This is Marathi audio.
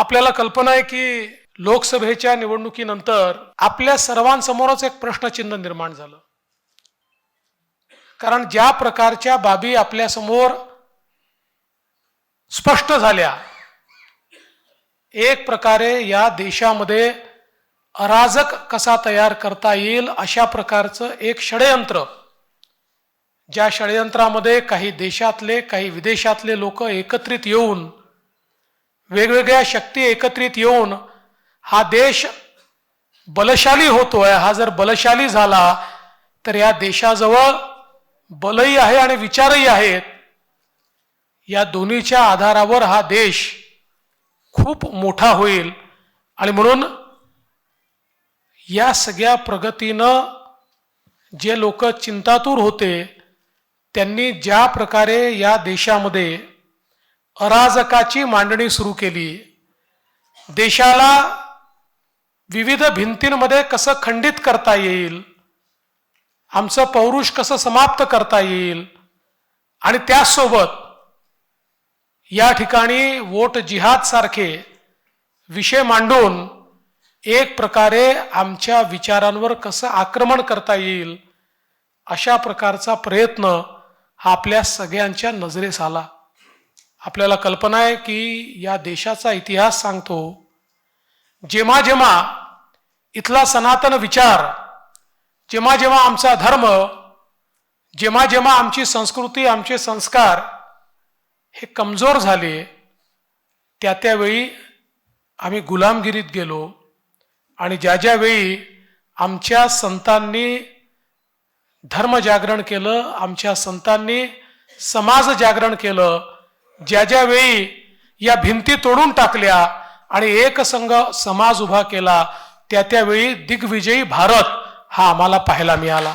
आपल्याला कल्पना आहे की लोकसभेच्या निवडणुकीनंतर आपल्या सर्वांसमोरच एक प्रश्नचिन्ह निर्माण झालं. कारण ज्या प्रकारच्या बाबी आपल्यासमोर स्पष्ट झाल्या एक प्रकारे या देशामध्ये अराजक कसा तयार करता येईल अशा प्रकारचं एक षडयंत्र ज्या षडयंत्रामध्ये काही देशातले काही विदेशातले लोक एकत्रित येऊन वेगवेगळ्या शक्ती एकत्रित येऊन हा देश बलशाली होतोय. हा जर बलशाली झाला तर या देशाजवळ बलही आहे आणि विचारही आहेत. या दोन्हीच्या आधारावर हा देश खूप मोठा होईल. आणि म्हणून या सगळ्या प्रगतीनं जे लोक चिंतातूर होते त्यांनी ज्या प्रकारे या देशामध्ये अराजकाची मांडणी सुरू केली. देशाला विविध भिंतींमध्ये कसं खंडित करता येईल? आमचं पौरुष कसं समाप्त करता येईल? आणि त्याचसोबत या ठिकाणी वोट जिहाद सारखे विषय मांडून एक प्रकारे आमच्या विचारांवर कसं आक्रमण करता येईल? अशा प्रकारचा प्रयत्न हा आपल्या सगळ्यांच्या नजरेस आला. आपल्याला कल्पना आहे की या देशाचा इतिहास सांगतो जेव्हा जेव्हा इथला सनातन विचार जेव्हा जेव्हा आमचा धर्म जेव्हा जेव्हा आमची संस्कृती आमचे संस्कार हे कमजोर झाले त्या त्यावेळी आम्ही गुलामगिरीत गेलो आणि ज्या ज्यावेळी आमच्या संतांनी धर्मजागरण केलं आमच्या संतांनी समाज जागरण केलं ज्या ज्यावेळी या भिंती तोडून टाकल्या आणि एकसंघ समाज उभा केला त्या त्यावेळी दिग्विजयी भारत हा आम्हाला पाहायला मिळाला.